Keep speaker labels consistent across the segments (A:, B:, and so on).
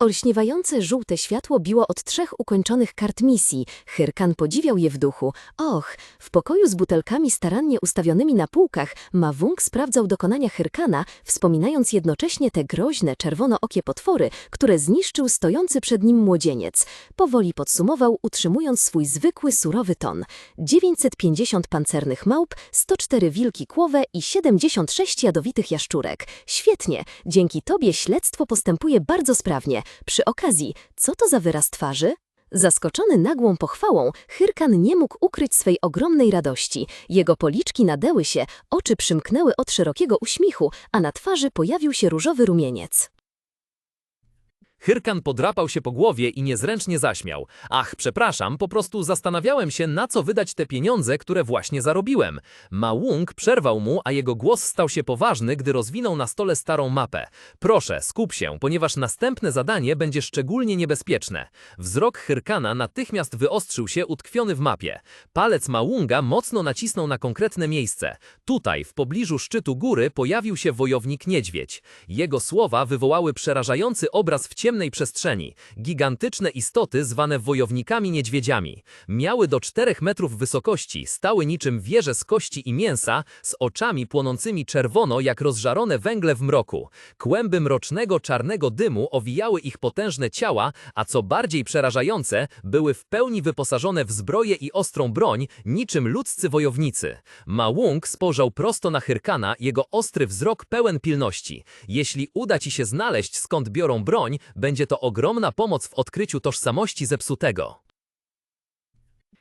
A: Olśniewające żółte światło biło od trzech ukończonych kart misji. Hyrkan podziwiał je w duchu. Och, w pokoju z butelkami starannie ustawionymi na półkach Mawung sprawdzał dokonania Hyrkana, wspominając jednocześnie te groźne, czerwonookie potwory, które zniszczył stojący przed nim młodzieniec. Powoli podsumował, utrzymując swój zwykły, surowy ton. 950 pancernych małp, 104 wilki kłowe i 76 jadowitych jaszczurek. Świetnie, dzięki tobie śledztwo postępuje bardzo sprawnie. Przy okazji, co to za wyraz twarzy? Zaskoczony nagłą pochwałą, Hyrkan nie mógł ukryć swej ogromnej radości. Jego policzki nadęły się, oczy przymknęły od szerokiego uśmiechu, a na twarzy pojawił się różowy rumieniec.
B: Hyrkan podrapał się po głowie i niezręcznie zaśmiał. Ach, przepraszam, po prostu zastanawiałem się, na co wydać te pieniądze, które właśnie zarobiłem. Małung przerwał mu, a jego głos stał się poważny, gdy rozwinął na stole starą mapę. Proszę, skup się, ponieważ następne zadanie będzie szczególnie niebezpieczne. Wzrok Hyrkana natychmiast wyostrzył się, utkwiony w mapie. Palec Małunga mocno nacisnął na konkretne miejsce. Tutaj, w pobliżu szczytu góry, pojawił się wojownik niedźwiedź. Jego słowa wywołały przerażający obraz w ciemnej przestrzeni. Gigantyczne istoty zwane wojownikami niedźwiedziami. Miały do 4 metrów wysokości, stały niczym wieże z kości i mięsa, z oczami płonącymi czerwono jak rozżarone węgle w mroku. Kłęby mrocznego czarnego dymu owijały ich potężne ciała, a co bardziej przerażające, były w pełni wyposażone w zbroję i ostrą broń, niczym ludzcy wojownicy. Małung spojrzał prosto na Hyrkana, jego ostry wzrok pełen pilności. Jeśli uda ci się znaleźć skąd biorą broń, będzie to ogromna pomoc w odkryciu tożsamości zepsutego.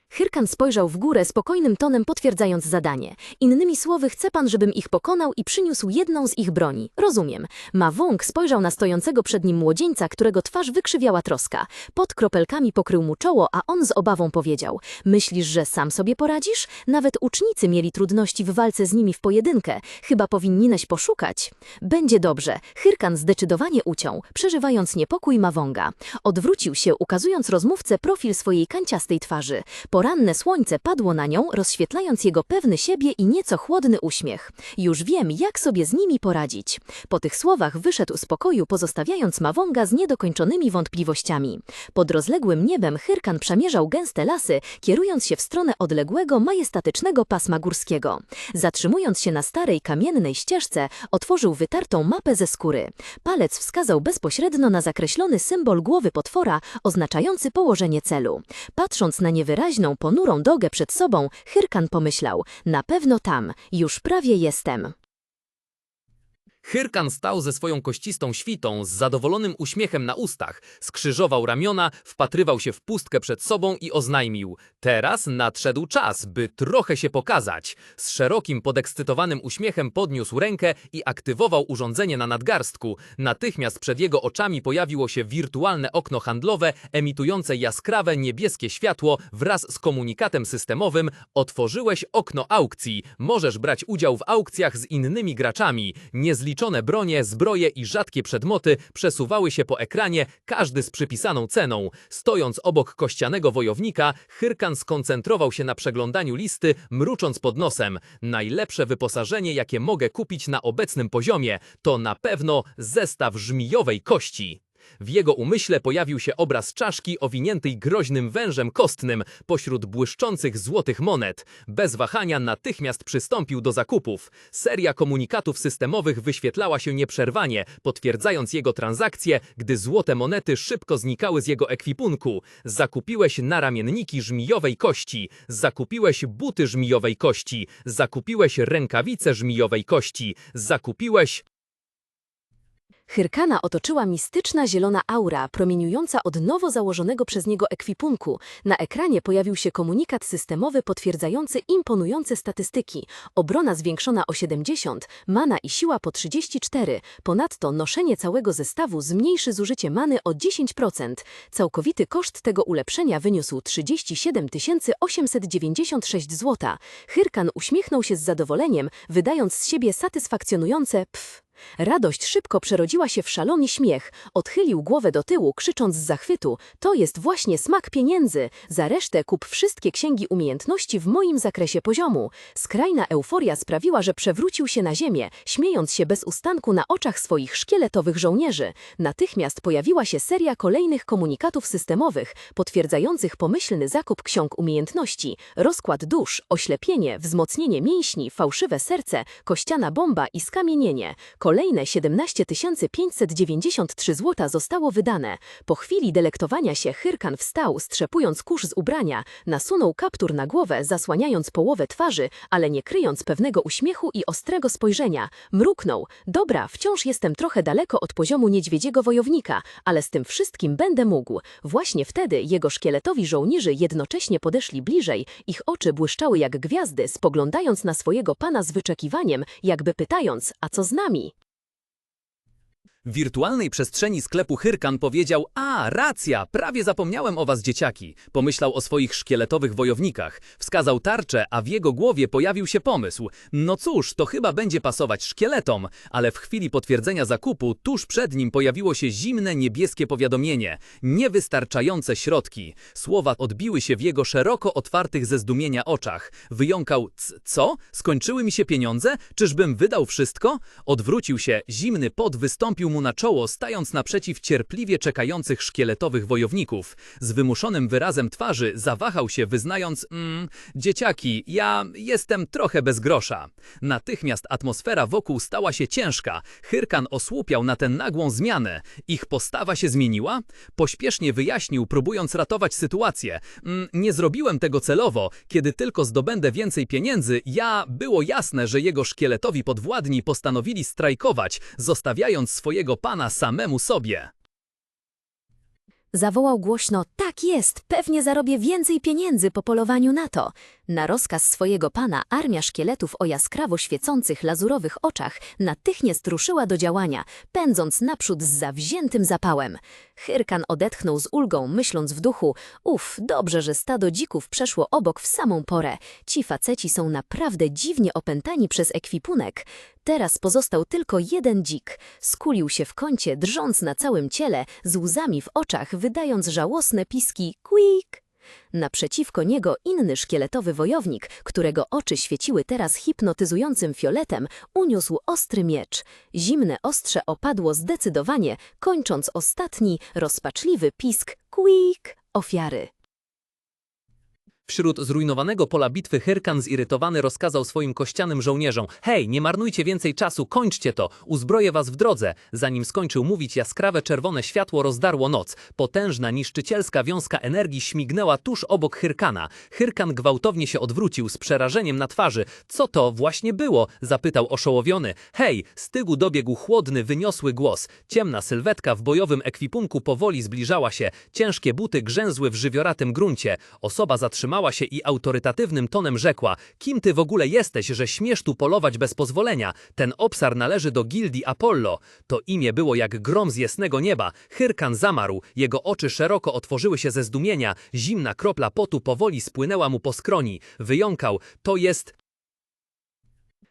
A: Hyrkan spojrzał w górę spokojnym tonem potwierdzając zadanie. Innymi słowy, chce pan, żebym ich pokonał i przyniósł jedną z ich broni. Rozumiem. Mawung spojrzał na stojącego przed nim młodzieńca, którego twarz wykrzywiała troska. Pod kropelkami pokrył mu czoło, a on z obawą powiedział. Myślisz, że sam sobie poradzisz? Nawet ucznicy mieli trudności w walce z nimi w pojedynkę. Chyba powinieneś poszukać. Będzie dobrze. Hyrkan zdecydowanie uciął, przeżywając niepokój Mawonga. Odwrócił się, ukazując rozmówcę profil swojej kanciastej twarzy. Poranne słońce padło na nią, rozświetlając jego pewny siebie i nieco chłodny uśmiech. Już wiem, jak sobie z nimi poradzić. Po tych słowach wyszedł z pokoju, pozostawiając Mawonga z niedokończonymi wątpliwościami. Pod rozległym niebem Hyrkan przemierzał gęste lasy, kierując się w stronę odległego, majestatycznego pasma górskiego. Zatrzymując się na starej, kamiennej ścieżce, otworzył wytartą mapę ze skóry. Palec wskazał bezpośrednio na zakreślony symbol głowy potwora, oznaczający położenie celu. Patrząc na niewyraźną, ponurą dogę przed sobą, Hyrkan pomyślał, na pewno tam, już prawie jestem.
B: Hyrkan stał ze swoją kościstą świtą, z zadowolonym uśmiechem na ustach, skrzyżował ramiona, wpatrywał się w pustkę przed sobą i oznajmił: Teraz nadszedł czas, by trochę się pokazać. Z szerokim, podekscytowanym uśmiechem podniósł rękę i aktywował urządzenie na nadgarstku. Natychmiast przed jego oczami pojawiło się wirtualne okno handlowe, emitujące jaskrawe niebieskie światło wraz z komunikatem systemowym: Otworzyłeś okno aukcji. Możesz brać udział w aukcjach z innymi graczami. Niezliczone bronie, zbroje i rzadkie przedmioty przesuwały się po ekranie, każdy z przypisaną ceną. Stojąc obok kościanego wojownika, Hyrkan skoncentrował się na przeglądaniu listy, mrucząc pod nosem. Najlepsze wyposażenie, jakie mogę kupić na obecnym poziomie, to na pewno zestaw żmijowej kości. W jego umyśle pojawił się obraz czaszki owiniętej groźnym wężem kostnym pośród błyszczących złotych monet. Bez wahania natychmiast przystąpił do zakupów. Seria komunikatów systemowych wyświetlała się nieprzerwanie, potwierdzając jego transakcje, gdy złote monety szybko znikały z jego ekwipunku. Zakupiłeś naramienniki żmijowej kości, zakupiłeś buty żmijowej kości, zakupiłeś rękawice żmijowej kości, zakupiłeś...
A: Hyrkana otoczyła mistyczna zielona aura, promieniująca od nowo założonego przez niego ekwipunku. Na ekranie pojawił się komunikat systemowy potwierdzający imponujące statystyki. Obrona zwiększona o 70, mana i siła po 34. Ponadto noszenie całego zestawu zmniejszy zużycie many o 10%. Całkowity koszt tego ulepszenia wyniósł 37 896 zł. Hyrkan uśmiechnął się z zadowoleniem, wydając z siebie satysfakcjonujące pf. Radość szybko przerodziła się w szalony śmiech. Odchylił głowę do tyłu, krzycząc z zachwytu: To jest właśnie smak pieniędzy. Za resztę kup wszystkie księgi umiejętności w moim zakresie poziomu. Skrajna euforia sprawiła, że przewrócił się na ziemię, śmiejąc się bez ustanku na oczach swoich szkieletowych żołnierzy. Natychmiast pojawiła się seria kolejnych komunikatów systemowych, potwierdzających pomyślny zakup ksiąg umiejętności, rozkład dusz, oślepienie, wzmocnienie mięśni, fałszywe serce, kościana bomba i skamienienie. Kolejne 17 593 zł zostało wydane. Po chwili delektowania się Hyrkan wstał, strzepując kurz z ubrania, nasunął kaptur na głowę, zasłaniając połowę twarzy, ale nie kryjąc pewnego uśmiechu i ostrego spojrzenia. Mruknął. Dobra, wciąż jestem trochę daleko od poziomu niedźwiedziego wojownika, ale z tym wszystkim będę mógł. Właśnie wtedy jego szkieletowi żołnierzy jednocześnie podeszli bliżej, ich oczy błyszczały jak gwiazdy, spoglądając na swojego pana z wyczekiwaniem, jakby pytając, a co z nami?
B: W wirtualnej przestrzeni sklepu Hyrkan powiedział: A, racja, prawie zapomniałem o was, dzieciaki. Pomyślał o swoich szkieletowych wojownikach. Wskazał tarczę, a w jego głowie pojawił się pomysł. No cóż, to chyba będzie pasować szkieletom, ale w chwili potwierdzenia zakupu tuż przed nim pojawiło się zimne niebieskie powiadomienie. Niewystarczające środki. Słowa odbiły się w jego szeroko otwartych ze zdumienia oczach. Wyjąkał: "C- Co? Skończyły mi się pieniądze? Czyżbym wydał wszystko? Odwrócił się, zimny pot wystąpił mu na czoło, stając naprzeciw cierpliwie czekających szkieletowych wojowników. Z wymuszonym wyrazem twarzy zawahał się, wyznając: mm, Dzieciaki, ja jestem trochę bez grosza. Natychmiast atmosfera wokół stała się ciężka. Hyrkan osłupiał na tę nagłą zmianę. Ich postawa się zmieniła? Pośpiesznie wyjaśnił, próbując ratować sytuację. Mm, nie zrobiłem tego celowo. Kiedy tylko zdobędę więcej pieniędzy, ja było jasne, że jego szkieletowi podwładni postanowili strajkować, zostawiając swojego pana samemu sobie.
A: Zawołał głośno, tak jest, pewnie zarobię więcej pieniędzy po polowaniu na to. Na rozkaz swojego pana armia szkieletów o jaskrawo świecących lazurowych oczach natychmiast ruszyła do działania, pędząc naprzód z zawziętym zapałem. Hyrkan odetchnął z ulgą, myśląc w duchu, uf, dobrze, że stado dzików przeszło obok w samą porę. Ci faceci są naprawdę dziwnie opętani przez ekwipunek. Teraz pozostał tylko jeden dzik. Skulił się w kącie, drżąc na całym ciele, z łzami w oczach, wydając żałosne piski quick. Naprzeciwko niego inny szkieletowy wojownik, którego oczy świeciły teraz hipnotyzującym fioletem, uniósł ostry miecz. Zimne ostrze opadło zdecydowanie, kończąc ostatni, rozpaczliwy pisk quick ofiary.
B: Wśród zrujnowanego pola bitwy Hyrkan zirytowany rozkazał swoim kościanym żołnierzom: Hej, nie marnujcie więcej czasu, kończcie to, uzbroję was w drodze. Zanim skończył mówić, jaskrawe czerwone światło rozdarło noc. Potężna, niszczycielska wiązka energii śmignęła tuż obok Hyrkana. Hyrkan gwałtownie się odwrócił z przerażeniem na twarzy. Co to właśnie było? zapytał oszołowiony. Hej, z tyłu dobiegł chłodny, wyniosły głos. Ciemna sylwetka w bojowym ekwipunku powoli zbliżała się. Ciężkie buty grzęzły w żywioratym gruncie. Osoba zatrzymała się i autorytatywnym tonem rzekła: Kim ty w ogóle jesteś, że śmiesz tu polować bez pozwolenia? Ten obsar należy do gildii Apollo. To imię było jak grom z jasnego nieba. Hyrkan zamarł, jego oczy szeroko otworzyły się ze zdumienia, zimna kropla potu powoli spłynęła mu po skroni. Wyjąkał: To jest.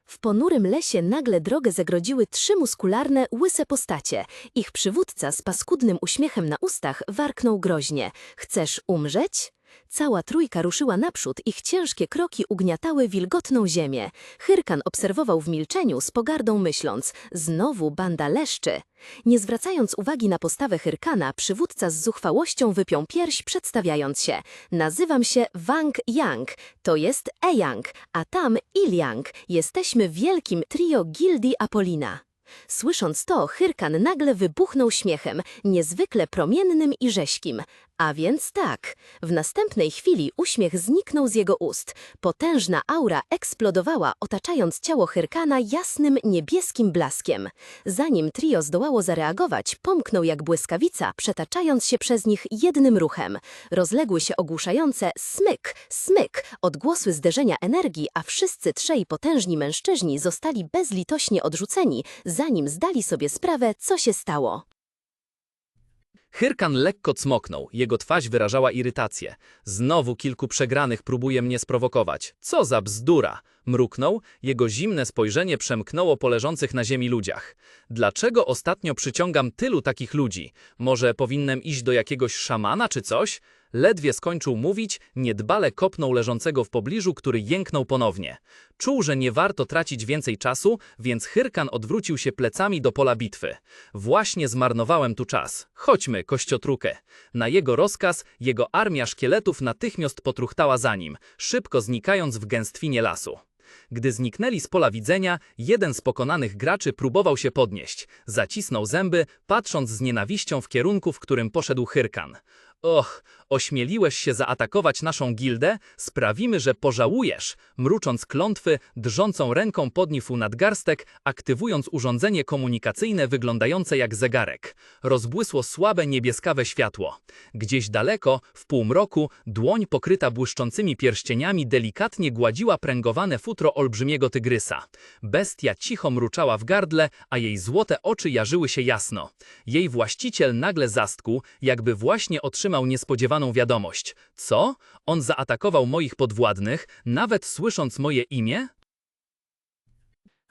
A: W ponurym lesie nagle drogę zagrodziły trzy muskularne, łyse postacie. Ich przywódca z paskudnym uśmiechem na ustach warknął groźnie. Chcesz umrzeć? Cała trójka ruszyła naprzód, ich ciężkie kroki ugniatały wilgotną ziemię. Hyrkan obserwował w milczeniu, z pogardą myśląc, znowu banda leszczy. Nie zwracając uwagi na postawę Hyrkana, przywódca z zuchwałością wypiął pierś, przedstawiając się. Nazywam się Wang Yang, to jest E-Yang, a tam Il-Yang. Jesteśmy wielkim trio gildii Apolina. Słysząc to, Hyrkan nagle wybuchnął śmiechem, niezwykle promiennym i rześkim. A więc tak, w następnej chwili uśmiech zniknął z jego ust. Potężna aura eksplodowała, otaczając ciało Hyrkana jasnym, niebieskim blaskiem. Zanim trio zdołało zareagować, pomknął jak błyskawica, przetaczając się przez nich jednym ruchem. Rozległy się ogłuszające smyk, smyk, odgłosy zderzenia energii, a wszyscy trzej potężni mężczyźni zostali bezlitośnie odrzuceni, zanim zdali sobie sprawę, co się stało.
B: Hyrkan lekko cmoknął, jego twarz wyrażała irytację. Znowu kilku przegranych próbuje mnie sprowokować. Co za bzdura! Mruknął, jego zimne spojrzenie przemknęło po leżących na ziemi ludziach. Dlaczego ostatnio przyciągam tylu takich ludzi? Może powinienem iść do jakiegoś szamana czy coś? Ledwie skończył mówić, niedbale kopnął leżącego w pobliżu, który jęknął ponownie. Czuł, że nie warto tracić więcej czasu, więc Hyrkan odwrócił się plecami do pola bitwy. Właśnie zmarnowałem tu czas. Chodźmy, kościotrukę. Na jego rozkaz jego armia szkieletów natychmiast potruchtała za nim, szybko znikając w gęstwinie lasu. Gdy zniknęli z pola widzenia, jeden z pokonanych graczy próbował się podnieść. Zacisnął zęby, patrząc z nienawiścią w kierunku, w którym poszedł Hyrkan. Och, ośmieliłeś się zaatakować naszą gildę? Sprawimy, że pożałujesz. Mrucząc klątwy, drżącą ręką podniósł nadgarstek, aktywując urządzenie komunikacyjne wyglądające jak zegarek. Rozbłysło słabe niebieskawe światło. Gdzieś daleko, w półmroku, dłoń pokryta błyszczącymi pierścieniami delikatnie gładziła pręgowane futro olbrzymiego tygrysa. Bestia cicho mruczała w gardle, a jej złote oczy jarzyły się jasno. Jej właściciel nagle zastkł, jakby właśnie otrzymał wiadomość. Co? On zaatakował moich podwładnych, nawet słysząc moje imię?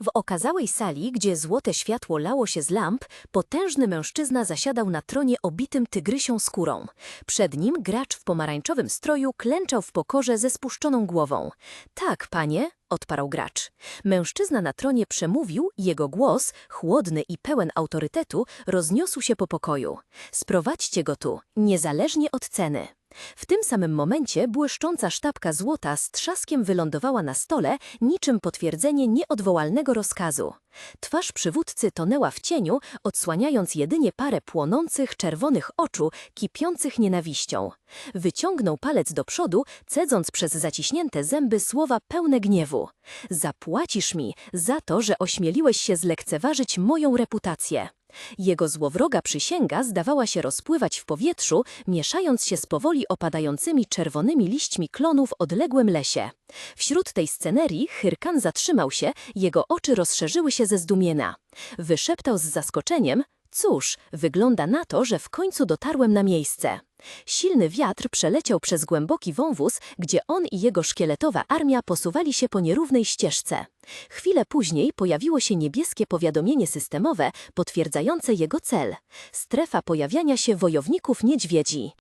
A: W okazałej sali, gdzie złote światło lało się z lamp, potężny mężczyzna zasiadał na tronie obitym tygrysią skórą. Przed nim gracz w pomarańczowym stroju klęczał w pokorze ze spuszczoną głową. Tak, panie, odparł gracz. Mężczyzna na tronie przemówił, jego głos, chłodny i pełen autorytetu, rozniósł się po pokoju. Sprowadźcie go tu, niezależnie od ceny. W tym samym momencie błyszcząca sztabka złota z trzaskiem wylądowała na stole, niczym potwierdzenie nieodwołalnego rozkazu. Twarz przywódcy tonęła w cieniu, odsłaniając jedynie parę płonących, czerwonych oczu, kipiących nienawiścią. Wyciągnął palec do przodu, cedząc przez zaciśnięte zęby słowa pełne gniewu. Zapłacisz mi za to, że ośmieliłeś się zlekceważyć moją reputację. Jego złowroga przysięga zdawała się rozpływać w powietrzu, mieszając się z powoli opadającymi czerwonymi liśćmi klonu w odległym lesie. Wśród tej scenerii Hyrkan zatrzymał się, jego oczy rozszerzyły się ze zdumienia. Wyszeptał z zaskoczeniem, cóż, wygląda na to, że w końcu dotarłem na miejsce. Silny wiatr przeleciał przez głęboki wąwóz, gdzie on i jego szkieletowa armia posuwali się po nierównej ścieżce. Chwilę później pojawiło się niebieskie powiadomienie systemowe potwierdzające jego cel. Strefa pojawiania się wojowników niedźwiedzi.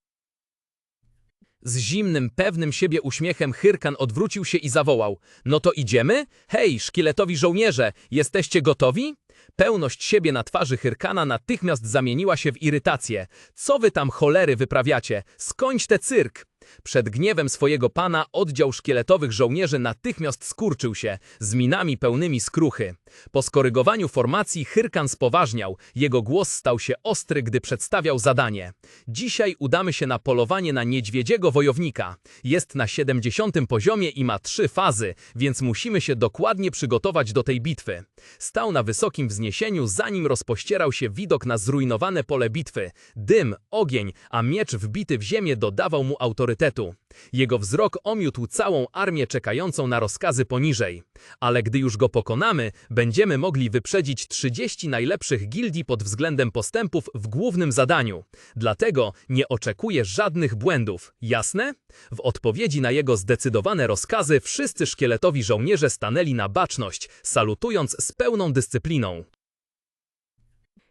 B: Z zimnym, pewnym siebie uśmiechem Hyrkan odwrócił się i zawołał. No to idziemy? Hej, szkieletowi żołnierze, jesteście gotowi? Pełność siebie na twarzy Hyrkana natychmiast zamieniła się w irytację. Co wy tam cholery wyprawiacie? Skończ te cyrk! Przed gniewem swojego pana oddział szkieletowych żołnierzy natychmiast skurczył się, z minami pełnymi skruchy. Po skorygowaniu formacji Hyrkan spoważniał, jego głos stał się ostry, gdy przedstawiał zadanie. Dzisiaj udamy się na polowanie na niedźwiedziego wojownika. Jest na 70 poziomie i ma trzy fazy, więc musimy się dokładnie przygotować do tej bitwy. Stał na wysokim wzniesieniu, zanim rozpościerał się widok na zrujnowane pole bitwy. Dym, ogień, a miecz wbity w ziemię dodawał mu autorytetu. Jego wzrok omiótł całą armię czekającą na rozkazy poniżej. Ale gdy już go pokonamy, będziemy mogli wyprzedzić 30 najlepszych gildii pod względem postępów w głównym zadaniu. Dlatego nie oczekuję żadnych błędów. Jasne? W odpowiedzi na jego zdecydowane rozkazy wszyscy szkieletowi żołnierze stanęli na baczność, salutując z pełną dyscypliną.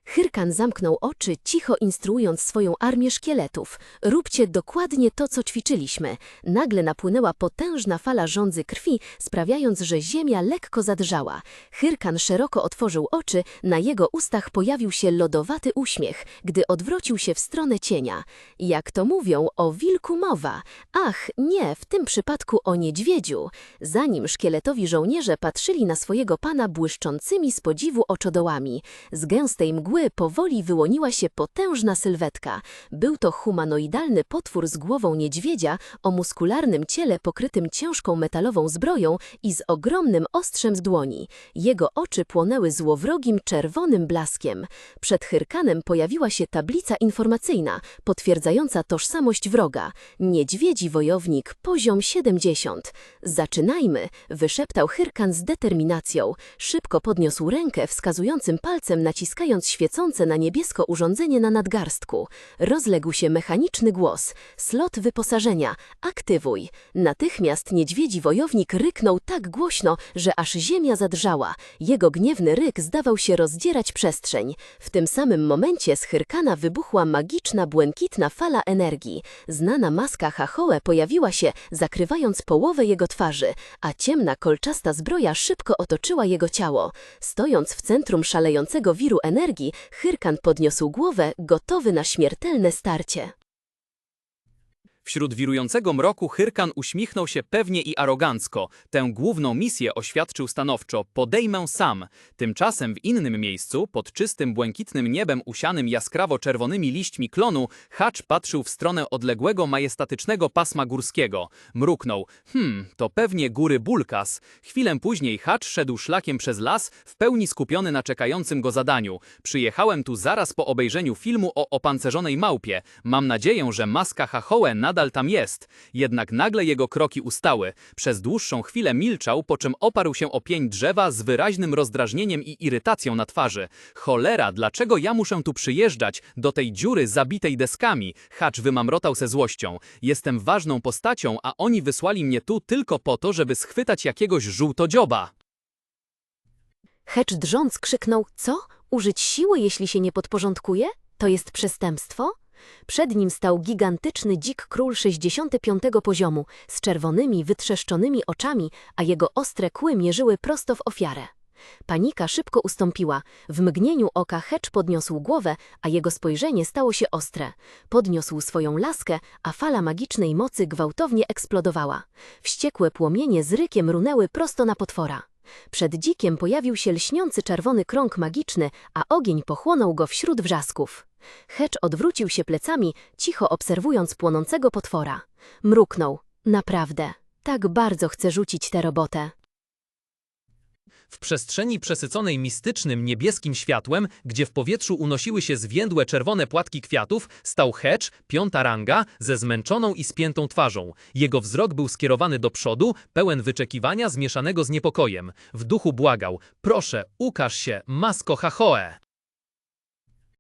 A: Hyrkan zamknął oczy, cicho instruując swoją armię szkieletów. Róbcie dokładnie to, co ćwiczyliśmy. Nagle napłynęła potężna fala żądzy krwi, sprawiając, że ziemia lekko zadrżała. Hyrkan szeroko otworzył oczy, na jego ustach pojawił się lodowaty uśmiech, gdy odwrócił się w stronę cienia. Jak to mówią, o wilku mowa. Ach, nie, w tym przypadku o niedźwiedziu. Zanim szkieletowi żołnierze patrzyli na swojego pana błyszczącymi z podziwu oczodołami. Z gęstej mgły powoli wyłoniła się potężna sylwetka. Był to humanoidalny potwór z głową niedźwiedzia, o muskularnym ciele pokrytym ciężką metalową zbroją i z ogromnym ostrzem z dłoni. Jego oczy płonęły złowrogim czerwonym blaskiem. Przed Hyrkanem pojawiła się tablica informacyjna, potwierdzająca tożsamość wroga. Niedźwiedzi wojownik, poziom 70. Zaczynajmy, wyszeptał Hyrkan z determinacją. Szybko podniósł rękę, wskazującym palcem naciskając świecę świecące na niebiesko urządzenie na nadgarstku. Rozległ się mechaniczny głos. Slot wyposażenia. Aktywuj. Natychmiast niedźwiedzi wojownik ryknął tak głośno, że aż ziemia zadrżała. Jego gniewny ryk zdawał się rozdzierać przestrzeń. W tym samym momencie z Hyrkana wybuchła magiczna, błękitna fala energii. Znana maska Hachoe pojawiła się, zakrywając połowę jego twarzy, a ciemna, kolczasta zbroja szybko otoczyła jego ciało. Stojąc w centrum szalejącego wiru energii, Hyrkan podniósł głowę, gotowy na śmiertelne starcie.
B: Wśród wirującego mroku Hyrkan uśmichnął się pewnie i arogancko. Tę główną misję oświadczył stanowczo: podejmę sam. Tymczasem w innym miejscu, pod czystym, błękitnym niebem usianym jaskrawo-czerwonymi liśćmi klonu, Hacz patrzył w stronę odległego, majestatycznego pasma górskiego. Mruknął: Hmm, to pewnie góry Bulkas. Chwilę później Hacz szedł szlakiem przez las, w pełni skupiony na czekającym go zadaniu. Przyjechałem tu zaraz po obejrzeniu filmu o opancerzonej małpie. Mam nadzieję, że maska Hachoe nadal tam jest. Jednak nagle jego kroki ustały. Przez dłuższą chwilę milczał, po czym oparł się o pień drzewa z wyraźnym rozdrażnieniem i irytacją na twarzy. Cholera, dlaczego ja muszę tu przyjeżdżać, do tej dziury zabitej deskami? Hacz wymamrotał se złością. Jestem ważną postacią, a oni wysłali mnie tu tylko po to, żeby schwytać jakiegoś żółtodzioba.
A: Hecz drżąc krzyknął, co? Użyć siły, jeśli się nie podporządkuje? To jest przestępstwo? Przed nim stał gigantyczny dzik król 65 poziomu, z czerwonymi, wytrzeszczonymi oczami, a jego ostre kły mierzyły prosto w ofiarę. Panika szybko ustąpiła. W mgnieniu oka Hecz podniósł głowę, a jego spojrzenie stało się ostre. Podniósł swoją laskę, a fala magicznej mocy gwałtownie eksplodowała. Wściekłe płomienie z rykiem runęły prosto na potwora. Przed dzikiem pojawił się lśniący czerwony krąg magiczny, a ogień pochłonął go wśród wrzasków. Hecz odwrócił się plecami, cicho obserwując płonącego potwora. Mruknął. Naprawdę, tak bardzo chcę rzucić tę robotę.
B: W przestrzeni przesyconej mistycznym niebieskim światłem, gdzie w powietrzu unosiły się zwiędłe czerwone płatki kwiatów, stał Hedge, piąta ranga, ze zmęczoną i spiętą twarzą. Jego wzrok był skierowany do przodu, pełen wyczekiwania zmieszanego z niepokojem. W duchu błagał, proszę, ukaż się, masko Hachoe.